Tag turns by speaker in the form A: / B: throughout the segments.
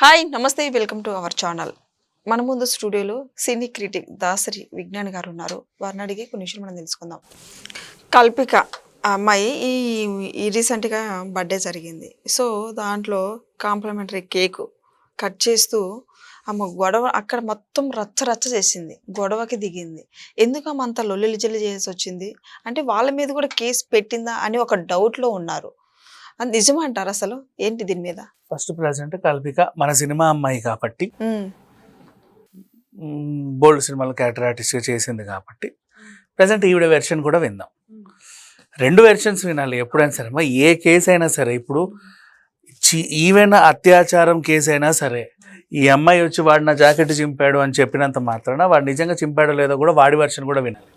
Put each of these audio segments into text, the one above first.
A: Hi నమస్తే welcome to our channel. మన ముందు స్టూడియోలో సినీ క్రిటిక్ దాసరి విజ్ఞాన్ గారు ఉన్నారు. వారిని అడిగి కొన్ని విషయాలు మనం తెలుసుకుందాం. కల్పిక అమ్మాయి ఈ ఈ రీసెంట్గా బర్త్డే జరిగింది. సో దాంట్లో కాంప్లిమెంటరీ కేక్ కట్ చేస్తూ ఆమె గొడవ అక్కడ మొత్తం రచ్చ రచ్చ చేసింది. గొడవకి దిగింది. ఎందుకు ఆమె అంత లొల్లిజల్లి చేసి వచ్చింది? అంటే వాళ్ళ మీద కూడా కేసు పెట్టిందా అని ఒక డౌట్లో ఉన్నారు. అది నిజమంటారు అసలు? ఏంటి దీని మీద?
B: ఫస్ట్ ప్రజెంట్ కల్పిక మన సినిమా అమ్మాయి కాబట్టి. బోల్డ్ సినిమాలు క్యారెక్టర్ ఆర్టిస్ట్గా చేసింది కాబట్టి. ప్రజెంట్ ఈవిడ వెర్షన్ కూడా విందాం. రెండు వెర్షన్స్ వినాలి ఎప్పుడైనా సరే. మరి ఏ కేసు అయినా సరే ఇప్పుడు ఈవెన్ అత్యాచారం కేసు అయినా సరే ఈ అమ్మాయి వచ్చి వాడు నా జాకెట్ చింపాడు అని చెప్పినంత మాత్రాన వాడు నిజంగా చింపాడో లేదో కూడా వాడి వెర్షన్ కూడా వినాలి.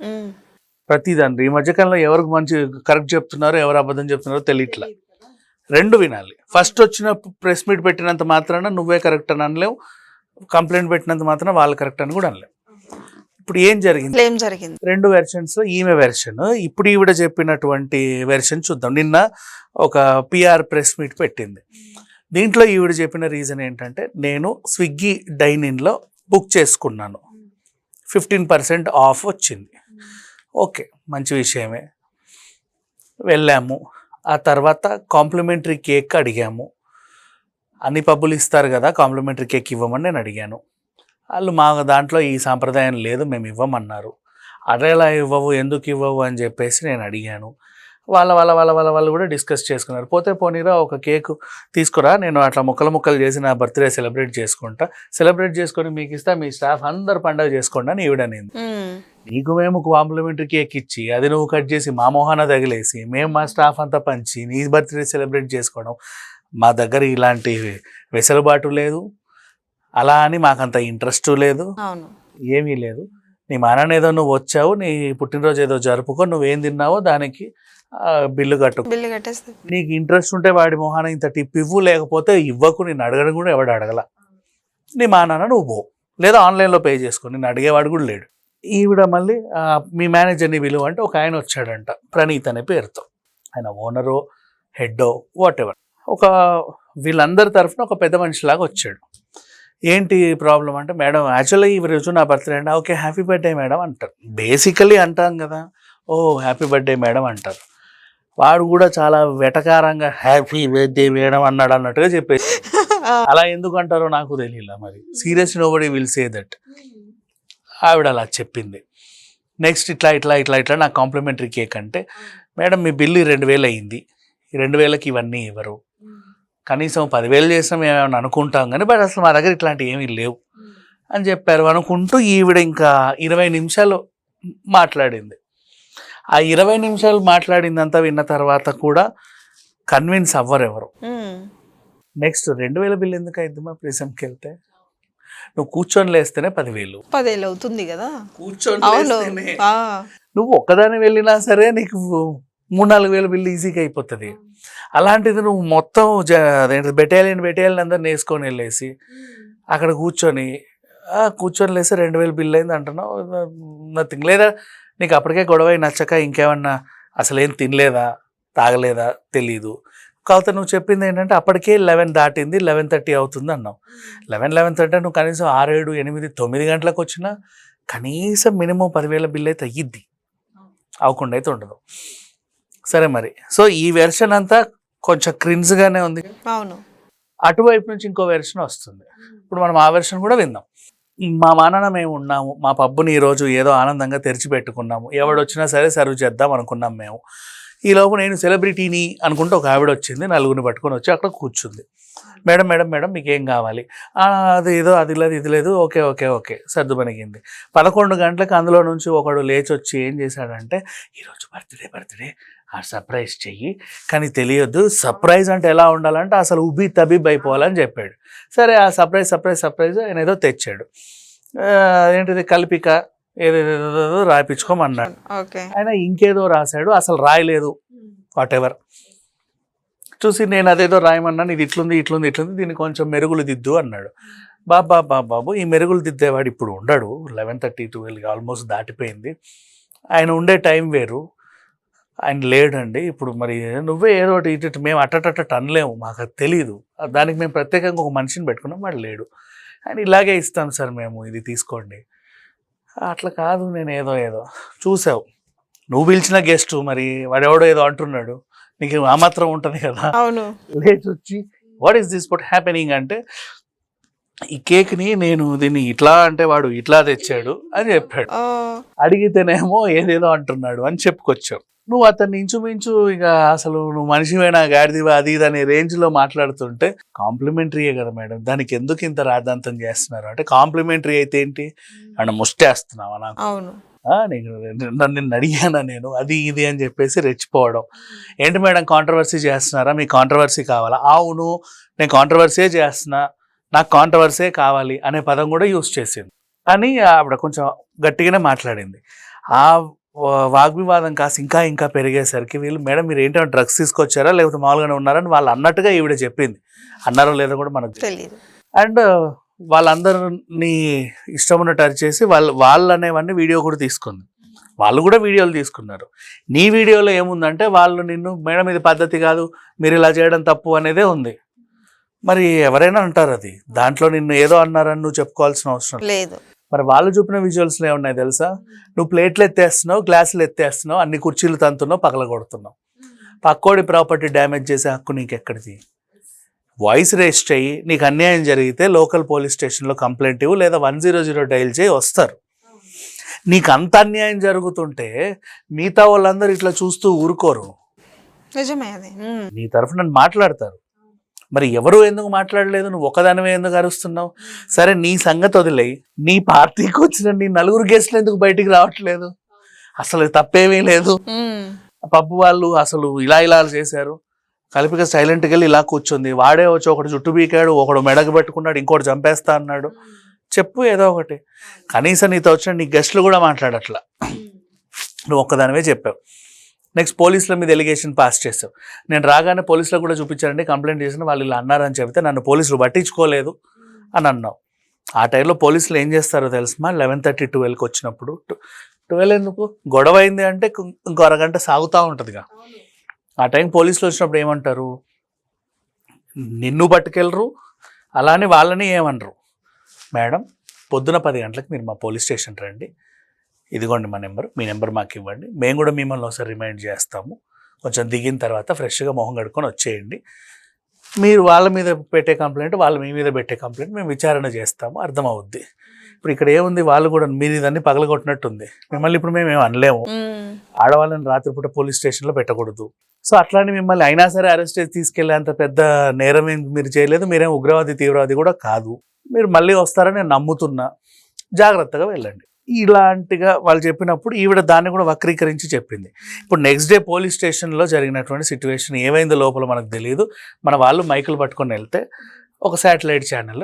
B: ప్రతిదాన్ని. ఈ మధ్యకాలంలో ఎవరికి మంచి కరెక్ట్ చెప్తున్నారో ఎవరు అబద్ధం చెప్తున్నారో తెలియట్లా. రెండు వినాలి. ఫస్ట్ వచ్చిన ప్రెస్ మీట్ పెట్టినంత మాత్రాన నువ్వే కరెక్ట్ అని అనలేవు. కంప్లైంట్ పెట్టినంత మాత్రాన వాళ్ళు కరెక్ట్ అని కూడా అనలేవు. ఇప్పుడు ఏం జరిగింది?
A: ఏం జరిగింది.
B: రెండు వెర్షన్స్ ఈమె వెర్షన్ ఇప్పుడు ఈవిడ చెప్పినటువంటి వెర్షన్ చూద్దాం. నిన్న ఒక పిఆర్ ప్రెస్ మీట్ పెట్టింది. దీంట్లో ఈవిడ చెప్పిన రీజన్ ఏంటంటే నేను స్విగ్గీ డైనింగ్లో బుక్ చేసుకున్నాను. ఫిఫ్టీన్ పర్సెంట్ ఆఫ్ వచ్చింది. ఓకే మంచి విషయమే. వెళ్ళాము. ఆ తర్వాత కాంప్లిమెంటరీ కేక్ అడిగాము. అన్ని పబ్బులు ఇస్తారు కదా కాంప్లిమెంటరీ కేక్ ఇవ్వమని నేను అడిగాను. వాళ్ళు మా దాంట్లో ఈ సాంప్రదాయం లేదు మేము ఇవ్వమన్నారు. అదేలా ఇవ్వవు ఎందుకు ఇవ్వవు అని చెప్పేసి నేను అడిగాను. వాళ్ళ వాళ్ళ వాళ్ళ వాళ్ళ వాళ్ళు కూడా డిస్కస్ చేసుకున్నారు. పోతే పోనీరా ఒక కేక్ తీసుకురా నేను అట్లా ముక్కలు ముక్కలు చేసి నా బర్త్డే సెలబ్రేట్ చేసుకుంటా. సెలబ్రేట్ చేసుకొని మీకు ఇస్తా మీ స్టాఫ్ అందరు పండగ చేసుకోండి అని ఈవిడనింది నీకు మేము కాంప్లిమెంటరీ కేక్ ఇచ్చి అది నువ్వు కట్ చేసి మా మొహాన తగిలేసి మేము మా స్టాఫ్ అంతా పంచి నీ బర్త్డే సెలబ్రేట్ చేసుకోవడం మా దగ్గర ఇలాంటి వెసులుబాటు లేదు. అలా అని మాకంత ఇంట్రెస్ట్ లేదు. ఏమీ లేదు. నీ మానాన్ని ఏదో నువ్వు వచ్చావు నీ పుట్టినరోజు ఏదో జరుపుకో నువ్వేం తిన్నావో దానికి బిల్లు కట్టు.
A: బిల్లు కట్టేస్తే.
B: నీకు ఇంట్రెస్ట్ ఉంటే వాడి మొహాన ఇంత టిప్ ఇవ్వు లేకపోతే ఇవ్వకు నేను అడగడం కూడా ఎవడు అడగల. నీ మా నాన్న నువ్వు పో. లేదా ఆన్లైన్లో పే చేసుకో నేను అడిగేవాడు కూడా లేడు. ఈవిడ మళ్ళీ మీ మేనేజర్ని విలువ అంటే ఒక ఆయన వచ్చాడంట ప్రణీత్ అనే పేరుతో. ఆయన ఓనరో హెడ్డో వాట్ ఎవర్ ఒక వీళ్ళందరి తరఫున ఒక పెద్ద మనిషిలాగా వచ్చాడు. ఏంటి ప్రాబ్లం అంటే మేడం యాక్చువల్లీ ఈ రోజు నా బర్త్డే అండి. ఓకే హ్యాపీ బర్త్డే మేడం అంటారు. బేసికలీ అంటాం కదా. ఓ హ్యాపీ బర్త్డే మేడం అంటారు. వాడు కూడా చాలా వెటకారంగా హ్యాపీ బర్త్డే మేడం అన్నాడు అన్నట్టుగా చెప్పేసి. అలా ఎందుకు అంటారో నాకు తెలియలా మరి. Serious nobody will say that. ఆవిడ అలా చెప్పింది. నెక్స్ట్ ఇట్లా ఇట్లా ఇట్లా ఇట్లా నాకు కాంప్లిమెంటరీ కేక్ అంటే మేడం మీ బిల్లు రెండు వేలు అయ్యింది ఈ రెండు వేలకి ఇవన్నీ ఇవ్వరు. కనీసం పదివేలు చేసినా మేము ఏమైనా అనుకుంటాం కానీ బట్ అసలు మా దగ్గర ఇట్లాంటివి ఏమీ లేవు. అని చెప్పారు. అనుకుంటూ ఈవిడ ఇంకా ఇరవై నిమిషాలు మాట్లాడింది. ఆ ఇరవై నిమిషాలు మాట్లాడిందంతా విన్న తర్వాత కూడా కన్విన్స్ అవ్వరు ఎవరు. నెక్స్ట్ రెండు వేల బిల్ ఎందుకు అయింది మా ప్రిజంకి వెళ్తే? నువ్వు కూర్చొని లేస్తేనే పదివేలు.
A: పదేళ్ళు అవుతుంది కదా?
B: కూర్చొని
A: అవును.
B: లేస్తేనే.
A: ఆ,
B: నువ్వు ఒక్కదాని వెళ్ళినా సరే నీకు మూడు నాలుగు వేల బిల్లు ఈజీగా అయిపోతుంది. అలాంటిది నువ్వు మొత్తం జ- అదేంటి బెటాలియన్ బెటాలియన్ అందరిని వేసుకొని వెళ్ళేసి అక్కడ కూర్చొని ఆ, కూర్చొని లేస్తే రెండు వేలు బిల్ అయింది అంటున్నావు. నథింగ్ లేదా నీకు అప్పటికే గొడవ అయి నచ్చక ఇంకేమన్నా అసలు ఏం తినలేదా తాగలేదా తెలీదు. కాకపోతే నువ్వు చెప్పింది ఏంటంటే అప్పటికే లెవెన్ దాటింది లెవెన్ థర్టీ అవుతుంది అన్నావు. లెవెన్ లెవెన్ థర్టీ నువ్వు కనీసం ఆరు ఏడు ఎనిమిది తొమ్మిది గంటలకు వచ్చినా కనీసం మినిమం పదివేల బిల్ అయితే అయ్యిద్ది అవ్వకుండా అయితే ఉండదు. సరే మరి. సో ఈ వెర్షన్ అంతా కొంచెం క్రిన్స్గానే ఉంది.
A: అవును.
B: అటువైపు నుంచి ఇంకో వెర్షన్ వస్తుంది. ఇప్పుడు మనం ఆ వెర్షన్ కూడా విందాం. మా మానాన్న మేము ఉన్నాము. మా పబ్బుని ఈరోజు ఏదో ఆనందంగా తెరిచి పెట్టుకున్నాము ఎవడొచ్చినా సరే సర్వ్ చేద్దాం అనుకున్నాం మేము. ఈ లోపు నేను సెలబ్రిటీని అనుకుంటే ఒక ఆవిడ వచ్చింది నలుగురిని పట్టుకొని వచ్చి అక్కడ కూర్చుంది. మేడం మేడం మేడం మీకు ఏం కావాలి అది ఏదో అది లేదు ఇది లేదు ఓకే ఓకే ఓకే సర్దుమణిగింది పదకొండు గంటలకు అందులో నుంచి ఒకడు లేచి వచ్చి ఏం చేశాడంటే ఈరోజు బర్త్డే బర్త్డే ఆ సర్ప్రైజ్ చెయ్యి కానీ తెలియదు సర్ప్రైజ్ అంటే ఎలా ఉండాలంటే అసలు ఉబి తబీబ్ అయిపోవాలని చెప్పాడు. సరే ఆ సర్ప్రైజ్ సర్ప్రైజ్ సర్ప్రైజ్ ఆయన ఏదో తెచ్చాడు. ఏంటిది? కల్పిక ఏదేదో రాయించుకోమన్నాడు
A: ఓకే.
B: ఆయన ఇంకేదో రాశాడు అసలు రాయలేదు. వాట్ ఎవర్ చూసి నేను అదేదో రాయమన్నాను ఇది ఇట్లుంది ఇట్లుంది ఇట్లుంది దీన్ని కొంచెం మెరుగులు దిద్దు అన్నాడు. బాబా బాబా బాబు ఈ మెరుగులు దిద్దేవాడు ఇప్పుడు ఉండడు. లెవెన్ థర్టీ ట్వెల్వ్ ఆల్మోస్ట్ దాటిపోయింది. ఆయన ఉండే టైం వేరు. ఆయన లేడండి. ఇప్పుడు మరి నువ్వే ఏదో ఒకటి ఇటు ఇటు మేము అట్టటట్ట అనలేము. మాకు అది తెలియదు దానికి మేము ప్రత్యేకంగా ఒక మనిషిని పెట్టుకున్నాం వాడు లేడు. ఆయన ఇలాగే ఇస్తాం సార్ మేము ఇది తీసుకోండి. అట్లా కాదు నేను ఏదో ఏదో. చూసావు. నువ్వు పిలిచిన గెస్ట్ మరి వాడెవడో ఏదో అంటున్నాడు. నీకు ఆ మాత్రం ఉంటుంది కదా.
A: అవును.
B: లేచి వచ్చి what is this what happening అంటే ఈ కేక్ని నేను దీన్ని ఇట్లా అంటే వాడు ఇట్లా తెచ్చాడు అని చెప్పాడు. అడిగితేనేమో ఏదేదో అంటున్నాడు అని చెప్పుకొచ్చావు నువ్వు అతన్ని ఇంచుమించు ఇక అసలు నువ్వు మనిషివైనా గాడిదివా అది ఇది అనే రేంజ్లో మాట్లాడుతుంటే కాంప్లిమెంటరీయే కదా మేడం. దానికి ఎందుకు ఇంత రాద్ధాంతం చేస్తున్నారు? అంటే కాంప్లిమెంటరీ అయితే ఏంటి? అంటే ముష్టేస్తున్నావా నాకు?
A: అవును.
B: నన్ను నిన్ను అడిగానా నేను? అది ఇది అని చెప్పేసి రెచ్చిపోవడం. ఏంటి మేడం కాంట్రవర్సీ చేస్తున్నారా? మీకు కాంట్రవర్సీ కావాలా? అవును నేను కాంట్రవర్సీ చేస్తున్నా. నాకు కాంట్రవర్సీ కావాలి అనే పదం కూడా యూస్ చేసింది. అని ఆవిడ కొంచెం గట్టిగానే మాట్లాడింది. ఆ వాగ్వివాదం కాస్త ఇంకా ఇంకా పెరిగేసరికి వీళ్ళు మేడం మీరు ఏంటో డ్రగ్స్ తీసుకొచ్చారా? లేకపోతే మామూలుగానే ఉన్నారని వాళ్ళు అన్నట్టుగా ఈవిడ చెప్పింది. అన్నారో లేదో కూడా మనకు తెలియదు. అండ్ వాళ్ళందరినీ ఇష్టం ఉన్నట్టు అరిచేసి వాళ్ళు వాళ్ళు అనేవన్నీ వీడియో కూడా తీసుకుంది. వాళ్ళు కూడా వీడియోలు తీసుకున్నారు. నీ వీడియోలో ఏముందంటే వాళ్ళు నిన్ను మేడం ఇది పద్ధతి కాదు మీరు ఇలా చేయడం తప్పు అనేదే ఉంది. మరి ఎవరైనా అంటారు అది. దాంట్లో నిన్ను ఏదో అన్నారని నువ్వు చెప్పుకోవాల్సిన అవసరం లేదు. మరి వాళ్ళు చూపిన విజువల్స్లో ఏమున్నాయి తెలుసా? నువ్వు ప్లేట్లు ఎత్తేస్తున్నావు గ్లాసులు ఎత్తేస్తున్నావు అన్ని కుర్చీలు తంతున్నావు పగలగొడుతున్నావు పక్కోడి ప్రాపర్టీ డ్యామేజ్ చేసే హక్కు నీకు ఎక్కడిది వాయిస్ రేస్ట్ అయ్యి నీకు అన్యాయం జరిగితే లోకల్ పోలీస్ స్టేషన్లో కంప్లైంట్ ఇవ్వు లేదా వన్ జీరో జీరో డైల్ చేయి వస్తారు. నీకు అంత అన్యాయం జరుగుతుంటే మిగతా వాళ్ళందరూ ఇట్లా చూస్తూ ఊరుకోరు.
A: నిజమే అది.
B: నీ తరఫున మాట్లాడతారు. మరి ఎవరు ఎందుకు మాట్లాడలేదు? నువ్వు ఒకదానివే ఎందుకు అరుస్తున్నావు? సరే నీ సంగతి వదిలేయి. నీ పార్టీకి వచ్చిన నీ నలుగురు గెస్ట్లు ఎందుకు బయటికి రావట్లేదు? అసలు తప్పేమీ లేదు. పబ్బు వాళ్ళు అసలు ఇలా ఇలా చేశారు. కలిపిక సైలెంట్కి వెళ్ళి ఇలా కూర్చుంది. వాడే వచ్చి ఒకటి జుట్టు బీకాడు ఒకడు మెడకు పెట్టుకున్నాడు ఇంకోటి చంపేస్తా అన్నాడు. చెప్పు ఏదో ఒకటి. కనీసం నీతో వచ్చిన నీ గెస్ట్లు కూడా మాట్లాడట్లా. నువ్వు ఒక్కదానివే చెప్పావు. నెక్స్ట్ పోలీసుల మీద ఎలిగేషన్ పాస్ చేసావు నేను రాగానే పోలీసులకు కూడా చూపించారండి కంప్లైంట్ చేసిన వాళ్ళు ఇలా అన్నారని చెబితే నన్ను పోలీసులు పట్టించుకోలేదు అని అన్నావు. ఆ టైంలో పోలీసులు ఏం చేస్తారో తెలుసుమా? లెవెన్ థర్టీ ట్వెల్వ్కి వచ్చినప్పుడు ట్వెల్వ్ ఎందుకు? గొడవ అయింది అంటే ఇంకో- ఇంకో అరగంట సాగుతూ ఉంటుందిగా. ఆ టైం పోలీసులు వచ్చినప్పుడు ఏమంటారు? నిన్ను పట్టుకెళ్ళరు అలానే వాళ్ళని ఏమనరు. మేడం పొద్దున పది గంటలకు మీరు మా పోలీస్ స్టేషన్ రండి. ఇదిగోండి మా నెంబర్ మీ నెంబర్ మాకు ఇవ్వండి. మేము కూడా మిమ్మల్ని ఒకసారి రిమైండ్ చేస్తాము. కొంచెం దిగిన తర్వాత ఫ్రెష్గా మొహం కడుక్కొని వచ్చేయండి. మీరు వాళ్ళ మీద పెట్టే కంప్లైంట్ వాళ్ళు మీ మీద పెట్టే కంప్లైంట్ మేము విచారణ చేస్తాము. అర్థమవుద్ది. ఇప్పుడు ఇక్కడ ఏముంది? వాళ్ళు కూడా మీరు ఇదన్నీ పగలగొట్టినట్టుంది. మిమ్మల్ని ఇప్పుడు మేము అనలేము. ఆడవాళ్ళని రాత్రిపూట పోలీస్ స్టేషన్లో పెట్టకూడదు. సో అట్లాంటి మిమ్మల్ని అయినా సరే అరెస్ట్ చేసి తీసుకెళ్ళేంత పెద్ద నేరం మీరు చేయలేదు. మీరేం ఉగ్రవాది తీవ్రవాది కూడా కాదు. మీరు మళ్ళీ వస్తారని నేను నమ్ముతున్నా. జాగ్రత్తగా వెళ్ళండి. ఇలాంటిగా వాళ్ళు చెప్పినప్పుడు ఈవిడ దాన్ని కూడా వక్రీకరించి చెప్పింది. ఇప్పుడు నెక్స్ట్ డే పోలీస్ స్టేషన్లో జరిగినటువంటి సిచ్యువేషన్ ఏమైందో లోపల మనకు తెలియదు మన వాళ్ళు మైకులు పట్టుకొని వెళ్తే ఒక శాటిలైట్ ఛానల్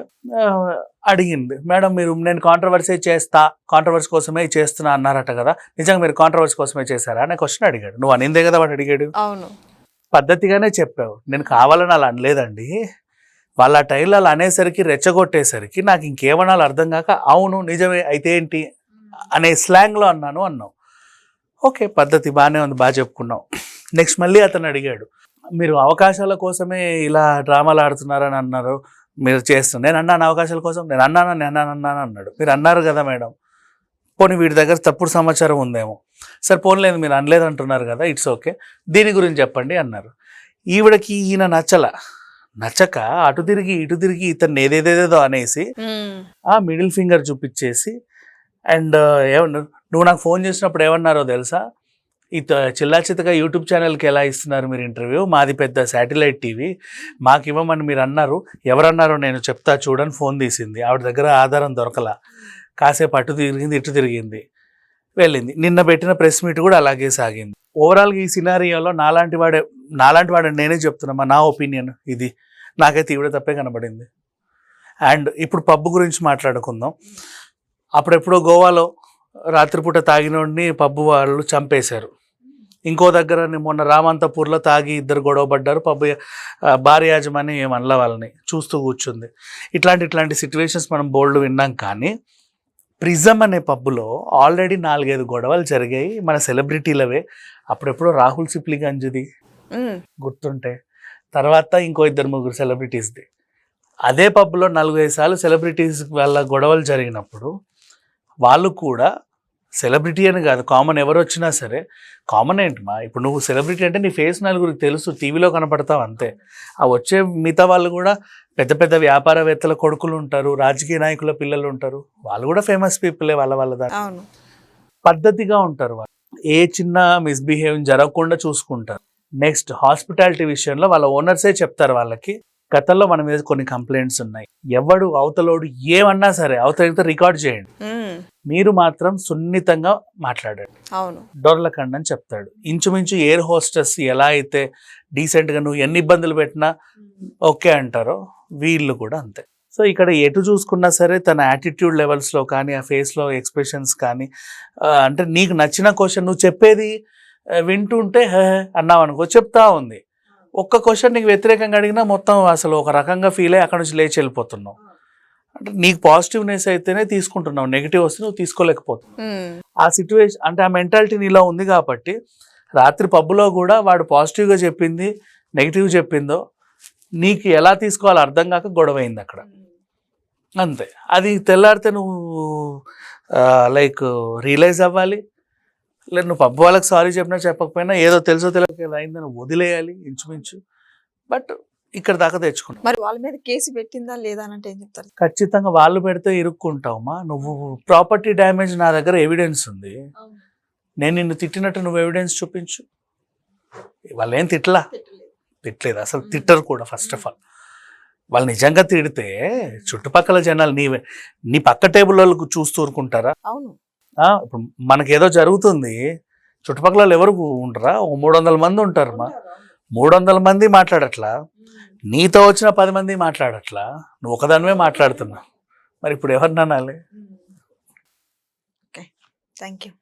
B: అడిగింది. మేడం మీరు నేను కాంట్రవర్సీ చేస్తా కాంట్రవర్సీ కోసమే చేస్తున్నా అన్నారట కదా నిజంగా మీరు కాంట్రవర్సీ కోసమే చేశారా? అనే క్వశ్చన్ అడిగాడు. నువ్వు అనిందే కదా వాడు అడిగాడు?
A: అవును.
B: పద్ధతిగానే చెప్పావు. నేను కావాలని అలా అనలేదండి. వాళ్ళ ఆ టైంలో అలా అనేసరికి రెచ్చగొట్టేసరికి నాకు ఇంకేమనాలో అర్థం కాక అవును నిజమే అయితే ఏంటి? అనే స్లాంగ్లో అన్నాను అన్నావు. ఓకే పద్ధతి బాగానే ఉంది బాగా చెప్పుకున్నావు. నెక్స్ట్ మళ్ళీ అతను అడిగాడు మీరు అవకాశాల కోసమే ఇలా డ్రామాలు ఆడుతున్నారని అన్నారు మీరు చేస్తున్నారు నేను అన్నాను అవకాశాల కోసం నేను అన్నాను నేను అన్నాను అన్నాడు. మీరు అన్నారు కదా మేడం పోనీ వీడి దగ్గర తప్పుడు సమాచారం ఉందేమో. సరే పోన్లేదు మీరు అనలేదు అంటున్నారు కదా ఇట్స్ ఓకే దీని గురించి చెప్పండి అన్నారు. ఈవిడకి ఈయన నచ్చల నచ్చక అటు తిరిగి ఇటు తిరిగి ఇతన్ని ఏదేదేదో అనేసి ఆ మిడిల్ ఫింగర్ చూపించేసి అండ్ ఏమన్నా నువ్వు నాకు ఫోన్ చేసినప్పుడు ఏమన్నారో తెలుసా? ఇత చిల్లా చితగా యూట్యూబ్ ఛానల్కి ఎలా ఇస్తున్నారు మీరు ఇంటర్వ్యూ? మాది పెద్ద శాటిలైట్ టీవీ. మాకు ఇవ్వమని మీరు అన్నారు. ఎవరన్నారో నేను చెప్తా చూడని ఫోన్ తీసింది. ఆవిడ దగ్గర ఆధారం దొరకలా. కాసేపు అటు తిరిగింది ఇటు తిరిగింది. వెళ్ళింది. నిన్న పెట్టిన ప్రెస్ మీట్ కూడా అలాగే సాగింది. ఓవరాల్గా ఈ సినారియోలో నాలాంటి వాడే నాలాంటి వాడే నేనే చెప్తున్నామా నా ఒపీనియన్ ఇది. నాకైతే ఇవిడ తప్పే కనబడింది. అండ్ ఇప్పుడు పబ్బు గురించి మాట్లాడుకుందాం. అప్పుడెప్పుడో గోవాలో రాత్రిపూట తాగినోడిని పబ్బు వాళ్ళు చంపేశారు. ఇంకో దగ్గర మొన్న రామంతపూర్లో తాగి ఇద్దరు గొడవ పడ్డారు. పబ్బు భార్య యాజమాని ఏమనల వాళ్ళని చూస్తూ కూర్చుంది. ఇట్లాంటి ఇట్లాంటి సిచ్యువేషన్స్ మనం బోల్డ్ విన్నాం కానీ ప్రిజం అనే పబ్బులో ఆల్రెడీ నాలుగైదు గొడవలు జరిగాయి. మన సెలబ్రిటీలవే. అప్పుడెప్పుడో రాహుల్ సిప్లిగంజ్ది
A: ఉమ్,
B: గుర్తుంటే. తర్వాత ఇంకో ఇద్దరు ముగ్గురు సెలబ్రిటీస్ది. అదే పబ్లో నలుగైదు సార్లు సెలబ్రిటీస్ వాళ్ళ గొడవలు జరిగినప్పుడు వాళ్ళు కూడా సెలబ్రిటీ అని కాదు కామన్ ఎవరు వచ్చినా సరే కామన్ ఏంటమ్మా? ఇప్పుడు నువ్వు సెలబ్రిటీ అంటే నీ ఫేస్ నలుగురికి తెలుసు టీవీలో కనపడతావు అంతే. ఆ వచ్చే మిగతా వాళ్ళు కూడా పెద్ద పెద్ద వ్యాపారవేత్తల కొడుకులు ఉంటారు రాజకీయ నాయకుల పిల్లలు ఉంటారు. వాళ్ళు కూడా ఫేమస్ పీపులే వాళ్ళ వాళ్ళ దాని పద్ధతిగా ఉంటారు వాళ్ళు. ఏ చిన్న మిస్బిహేవ్ జరగకుండా చూసుకుంటారు. నెక్స్ట్ హాస్పిటాలిటీ విషయంలో వాళ్ళ ఓనర్సే చెప్తారు వాళ్ళకి గతంలో మన మీద కొన్ని కంప్లైంట్స్ ఉన్నాయి. ఎవడు అవతలోడు ఏమన్నా సరే అవతలితో రికార్డ్ చేయండి. మీరు మాత్రం సున్నితంగా మాట్లాడండి.
A: అవును.
B: డొర్లకండి అని చెప్తాడు. ఇంచుమించు ఎయిర్ హోస్టెస్ ఎలా అయితే డీసెంట్గా నువ్వు ఎన్ని ఇబ్బందులు పెట్టినా ఓకే అంటారో వీళ్ళు కూడా అంతే. సో ఇక్కడ ఎటు చూసుకున్నా సరే తన యాటిట్యూడ్ లెవెల్స్లో కానీ ఆ ఫేస్లో ఎక్స్ప్రెషన్స్ కానీ అంటే నీకు నచ్చిన క్వశ్చన్ నువ్వు చెప్పేది వింటుంటే హే అన్నావు అనుకో చెప్తా ఉంది. ఒక్క క్వశ్చన్ నీకు వ్యతిరేకంగా అడిగినా మొత్తం అసలు ఒక రకంగా ఫీల్ అయ్యి అక్కడ నుంచి లేచి వెళ్ళిపోతున్నావు. అంటే నీకు పాజిటివ్నెస్ అయితేనే తీసుకుంటున్నావు. నెగిటివ్ వస్తే నువ్వు తీసుకోలేకపోతున్నావు.
A: ఉమ్,
B: ఆ సిచ్యువేషన్ అంటే ఆ మెంటాలిటీ నీలో ఉంది కాబట్టి రాత్రి పబ్బులో కూడా వాడు పాజిటివ్గా చెప్పింది నెగిటివ్ చెప్పిందో నీకు ఎలా తీసుకోవాలో అర్థం కాక గొడవ అయింది అక్కడ. అంతే. అది తెల్లారితే నువ్వు లైక్ రియలైజ్ అవ్వాలి. లేదు నువ్వు పబ్బు వాళ్ళకి సారీ చెప్పినా చెప్పకపోయినా ఏదో తెలుసో తెలియక ఏదో అయిందని వదిలేయాలి ఇంచుమించు. బట్ ఇక్కడ దాకా తెచ్చుకున్నావు
A: మరి వాళ్ళ మీద కేసు పెట్టిందా లేదా అంటే ఏం చెప్తారు?
B: ఖచ్చితంగా వాళ్ళు పెడితే ఇరుక్కుంటావమ్మా. నువ్వు ప్రాపర్టీ డ్యామేజ్ నా దగ్గర ఎవిడెన్స్ ఉంది. నేను నిన్ను తిట్టినట్టు నువ్వు ఎవిడెన్స్ చూపించు. వాళ్ళు ఏం తిట్టలా? తిట్టలేదు. అసలు తిట్టరు కూడా ఫస్ట్ ఆఫ్ ఆల్ వాళ్ళు నిజంగా తిడితే చుట్టుపక్కల జనాలు నీ నీ పక్క టేబుల్ వాళ్ళకు చూస్తూ ఊరుకుంటారా?
A: అవును.
B: ఇప్పుడు మనకేదో జరుగుతుంది. చుట్టుపక్కల ఎవరు ఉండరా? ఓ మూడు వందల మంది ఉంటారు మా. మూడు వందల మంది మాట్లాడట్లా? నీతో వచ్చిన పది మంది మాట్లాడట్లా? నువ్వు ఒకదానివే మాట్లాడుతున్నావు. మరి ఇప్పుడు ఎవరిని అనాలి
A: ఓకే. Thank you